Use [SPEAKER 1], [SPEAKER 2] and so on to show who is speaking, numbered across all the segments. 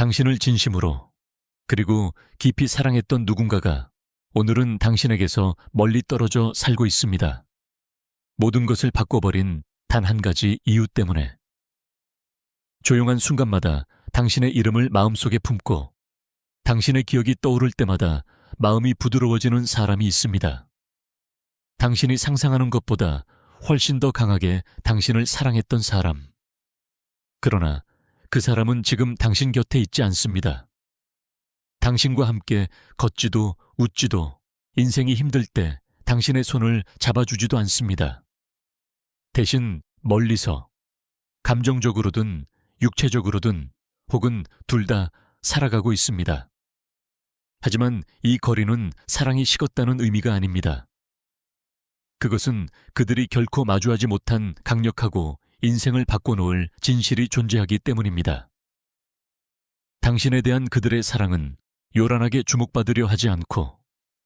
[SPEAKER 1] 당신을 진심으로 그리고 깊이 사랑했던 누군가가 오늘은 당신에게서 멀리 떨어져 살고 있습니다. 모든 것을 바꿔버린 단 한 가지 이유 때문에. 조용한 순간마다 당신의 이름을 마음속에 품고 당신의 기억이 떠오를 때마다 마음이 부드러워지는 사람이 있습니다. 당신이 상상하는 것보다 훨씬 더 강하게 당신을 사랑했던 사람. 그러나 그 사람은 지금 당신 곁에 있지 않습니다. 당신과 함께 걷지도 웃지도 인생이 힘들 때 당신의 손을 잡아주지도 않습니다. 대신 멀리서 감정적으로든 육체적으로든 혹은 둘 다 살아가고 있습니다. 하지만 이 거리는 사랑이 식었다는 의미가 아닙니다. 그것은 그들이 결코 마주하지 못한 강력하고 인생을 바꿔놓을 진실이 존재하기 때문입니다. 당신에 대한 그들의 사랑은 요란하게 주목받으려 하지 않고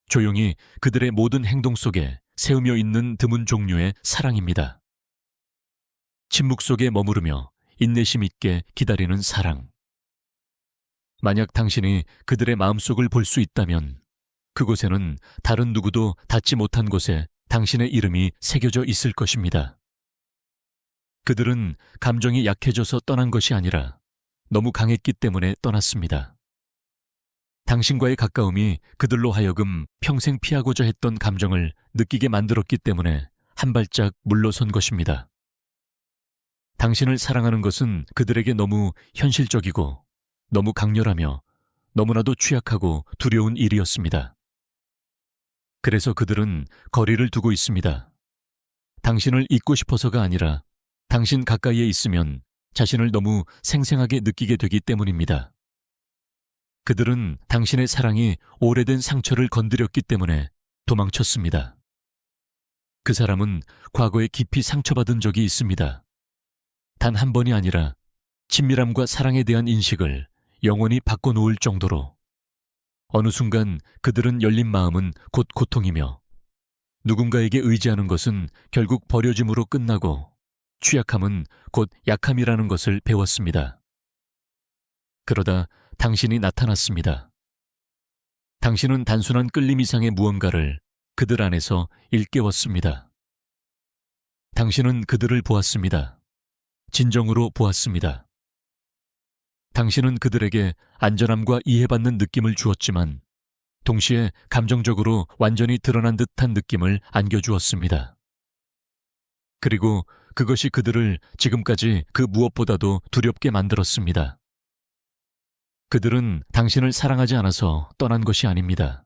[SPEAKER 1] 조용히 그들의 모든 행동 속에 세우며 있는 드문 종류의 사랑입니다. 침묵 속에 머무르며 인내심 있게 기다리는 사랑. 만약 당신이 그들의 마음속을 볼 수 있다면 그곳에는 다른 누구도 닿지 못한 곳에 당신의 이름이 새겨져 있을 것입니다. 그들은 감정이 약해져서 떠난 것이 아니라 너무 강했기 때문에 떠났습니다. 당신과의 가까움이 그들로 하여금 평생 피하고자 했던 감정을 느끼게 만들었기 때문에 한 발짝 물러선 것입니다. 당신을 사랑하는 것은 그들에게 너무 현실적이고 너무 강렬하며 너무나도 취약하고 두려운 일이었습니다. 그래서 그들은 거리를 두고 있습니다. 당신을 잊고 싶어서가 아니라 당신 가까이에 있으면 자신을 너무 생생하게 느끼게 되기 때문입니다. 그들은 당신의 사랑이 오래된 상처를 건드렸기 때문에 도망쳤습니다. 그 사람은 과거에 깊이 상처받은 적이 있습니다. 단 한 번이 아니라 친밀함과 사랑에 대한 인식을 영원히 바꿔놓을 정도로 어느 순간 그들은 열린 마음은 곧 고통이며 누군가에게 의지하는 것은 결국 버려짐으로 끝나고 취약함은 곧 약함이라는 것을 배웠습니다. 그러다 당신이 나타났습니다. 당신은 단순한 끌림 이상의 무언가를 그들 안에서 일깨웠습니다. 당신은 그들을 보았습니다. 진정으로 보았습니다. 당신은 그들에게 안전함과 이해받는 느낌을 주었지만 동시에 감정적으로 완전히 드러난 듯한 느낌을 안겨주었습니다. 그리고 그것이 그들을 지금까지 그 무엇보다도 두렵게 만들었습니다. 그들은 당신을 사랑하지 않아서 떠난 것이 아닙니다.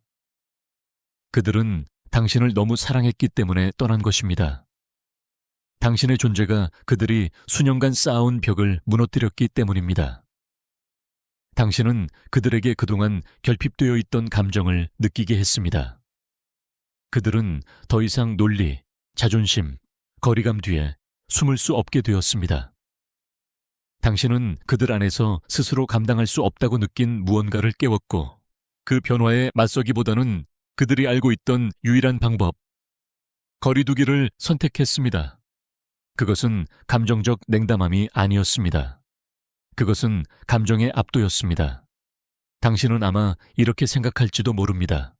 [SPEAKER 1] 그들은 당신을 너무 사랑했기 때문에 떠난 것입니다. 당신의 존재가 그들이 수년간 쌓아온 벽을 무너뜨렸기 때문입니다. 당신은 그들에게 그동안 결핍되어 있던 감정을 느끼게 했습니다. 그들은 더 이상 논리, 자존심, 거리감 뒤에 숨을 수 없게 되었습니다. 당신은 그들 안에서 스스로 감당할 수 없다고 느낀 무언가를 깨웠고 그 변화에 맞서기보다는 그들이 알고 있던 유일한 방법, 거리두기를 선택했습니다. 그것은 감정적 냉담함이 아니었습니다. 그것은 감정의 압도였습니다. 당신은 아마 이렇게 생각할지도 모릅니다.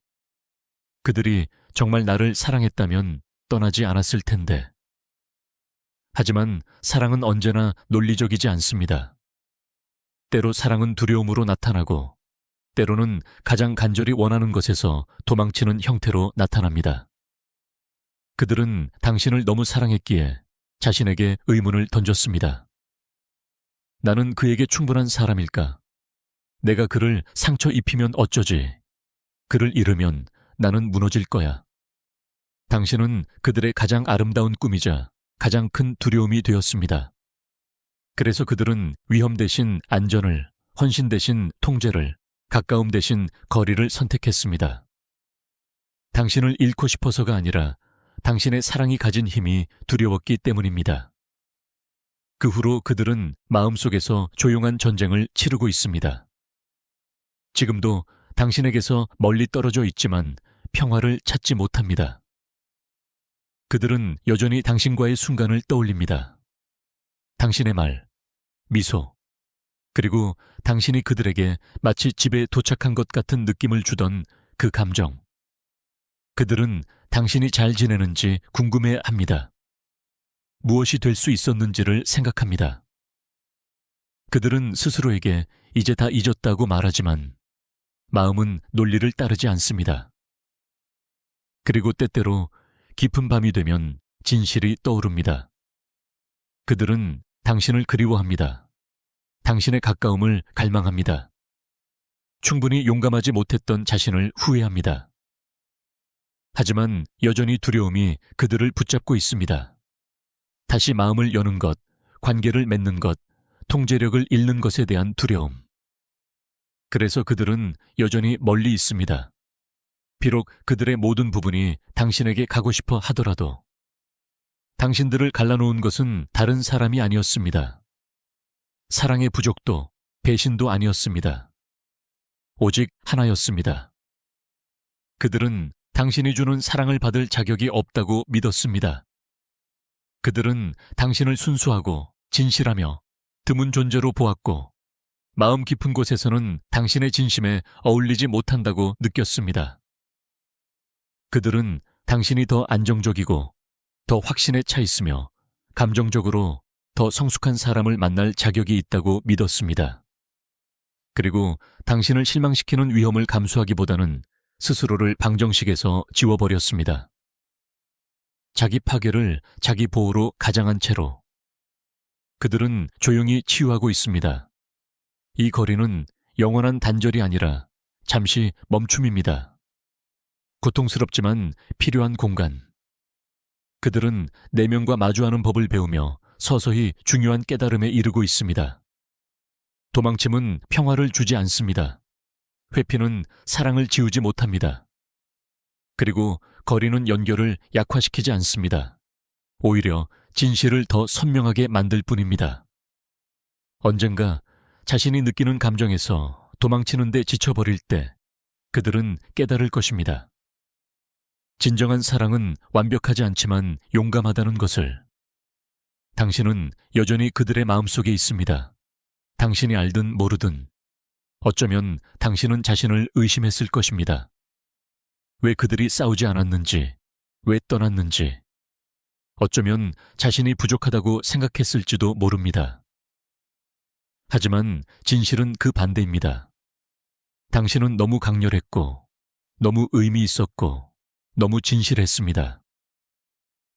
[SPEAKER 1] 그들이 정말 나를 사랑했다면 떠나지 않았을 텐데. 하지만 사랑은 언제나 논리적이지 않습니다. 때로 사랑은 두려움으로 나타나고, 때로는 가장 간절히 원하는 것에서 도망치는 형태로 나타납니다. 그들은 당신을 너무 사랑했기에 자신에게 의문을 던졌습니다. 나는 그에게 충분한 사람일까? 내가 그를 상처 입히면 어쩌지? 그를 잃으면 나는 무너질 거야. 당신은 그들의 가장 아름다운 꿈이자 가장 큰 두려움이 되었습니다. 그래서 그들은 위험 대신 안전을, 헌신 대신 통제를, 가까움 대신 거리를 선택했습니다. 당신을 잃고 싶어서가 아니라 당신의 사랑이 가진 힘이 두려웠기 때문입니다. 그 후로 그들은 마음속에서 조용한 전쟁을 치르고 있습니다. 지금도 당신에게서 멀리 떨어져 있지만 평화를 찾지 못합니다. 그들은 여전히 당신과의 순간을 떠올립니다. 당신의 말, 미소, 그리고 당신이 그들에게 마치 집에 도착한 것 같은 느낌을 주던 그 감정. 그들은 당신이 잘 지내는지 궁금해 합니다. 무엇이 될 수 있었는지를 생각합니다. 그들은 스스로에게 이제 다 잊었다고 말하지만 마음은 논리를 따르지 않습니다. 그리고 때때로 깊은 밤이 되면 진실이 떠오릅니다. 그들은 당신을 그리워합니다. 당신의 가까움을 갈망합니다. 충분히 용감하지 못했던 자신을 후회합니다. 하지만 여전히 두려움이 그들을 붙잡고 있습니다. 다시 마음을 여는 것, 관계를 맺는 것, 통제력을 잃는 것에 대한 두려움. 그래서 그들은 여전히 멀리 있습니다. 비록 그들의 모든 부분이 당신에게 가고 싶어 하더라도 당신들을 갈라놓은 것은 다른 사람이 아니었습니다. 사랑의 부족도 배신도 아니었습니다. 오직 하나였습니다. 그들은 당신이 주는 사랑을 받을 자격이 없다고 믿었습니다. 그들은 당신을 순수하고 진실하며 드문 존재로 보았고 마음 깊은 곳에서는 당신의 진심에 어울리지 못한다고 느꼈습니다. 그들은 당신이 더 안정적이고 더 확신에 차 있으며 감정적으로 더 성숙한 사람을 만날 자격이 있다고 믿었습니다. 그리고 당신을 실망시키는 위험을 감수하기보다는 스스로를 방정식에서 지워버렸습니다. 자기 파괴를 자기 보호로 가장한 채로 그들은 조용히 치유하고 있습니다. 이 거리는 영원한 단절이 아니라 잠시 멈춤입니다. 고통스럽지만 필요한 공간. 그들은 내면과 마주하는 법을 배우며 서서히 중요한 깨달음에 이르고 있습니다. 도망침은 평화를 주지 않습니다. 회피는 사랑을 지우지 못합니다. 그리고 거리는 연결을 약화시키지 않습니다. 오히려 진실을 더 선명하게 만들 뿐입니다. 언젠가 자신이 느끼는 감정에서 도망치는데 지쳐버릴 때 그들은 깨달을 것입니다. 진정한 사랑은 완벽하지 않지만 용감하다는 것을. 당신은 여전히 그들의 마음속에 있습니다. 당신이 알든 모르든 어쩌면 당신은 자신을 의심했을 것입니다. 왜 그들이 싸우지 않았는지, 왜 떠났는지, 어쩌면 자신이 부족하다고 생각했을지도 모릅니다. 하지만 진실은 그 반대입니다. 당신은 너무 강렬했고, 너무 의미 있었고, 너무 진실했습니다.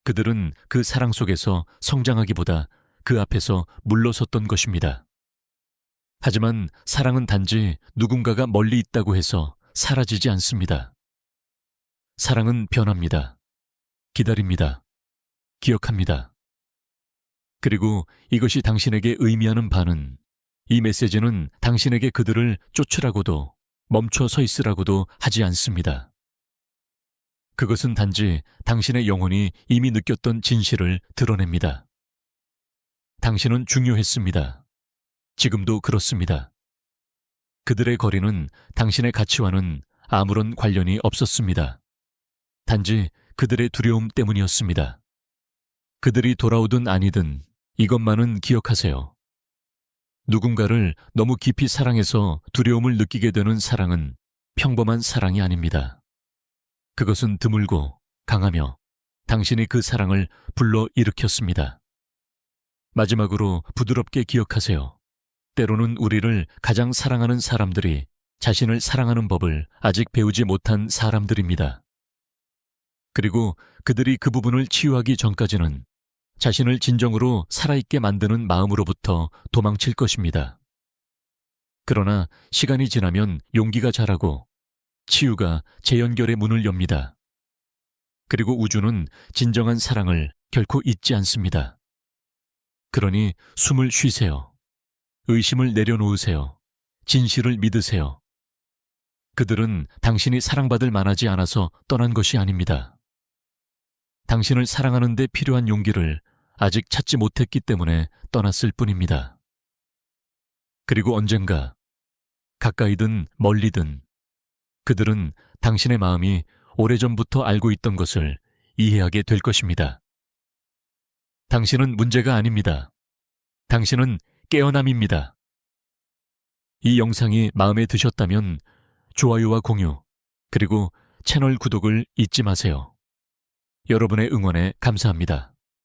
[SPEAKER 1] 그들은 그 사랑 속에서 성장하기보다 그 앞에서 물러섰던 것입니다. 하지만 사랑은 단지 누군가가 멀리 있다고 해서 사라지지 않습니다. 사랑은 변합니다. 기다립니다. 기억합니다. 그리고 이것이 당신에게 의미하는 바는 이 메시지는 당신에게 그들을 쫓으라고도 멈춰 서 있으라고도 하지 않습니다. 그것은 단지 당신의 영혼이 이미 느꼈던 진실을 드러냅니다. 당신은 중요했습니다. 지금도 그렇습니다. 그들의 거리는 당신의 가치와는 아무런 관련이 없었습니다. 단지 그들의 두려움 때문이었습니다. 그들이 돌아오든 아니든 이것만은 기억하세요. 누군가를 너무 깊이 사랑해서 두려움을 느끼게 되는 사랑은 평범한 사랑이 아닙니다. 그것은 드물고 강하며 당신이 그 사랑을 불러 일으켰습니다. 마지막으로 부드럽게 기억하세요. 때로는 우리를 가장 사랑하는 사람들이 자신을 사랑하는 법을 아직 배우지 못한 사람들입니다. 그리고 그들이 그 부분을 치유하기 전까지는 자신을 진정으로 살아있게 만드는 마음으로부터 도망칠 것입니다. 그러나 시간이 지나면 용기가 자라고 치유가 재연결의 문을 엽니다. 그리고 우주는 진정한 사랑을 결코 잊지 않습니다. 그러니 숨을 쉬세요. 의심을 내려놓으세요. 진실을 믿으세요. 그들은 당신이 사랑받을 만하지 않아서 떠난 것이 아닙니다. 당신을 사랑하는 데 필요한 용기를 아직 찾지 못했기 때문에 떠났을 뿐입니다. 그리고 언젠가 가까이든 멀리든 그들은 당신의 마음이 오래전부터 알고 있던 것을 이해하게 될 것입니다. 당신은 문제가 아닙니다. 당신은 깨어남입니다. 이 영상이 마음에 드셨다면 좋아요와 공유, 그리고 채널 구독을 잊지 마세요. 여러분의 응원에 감사합니다.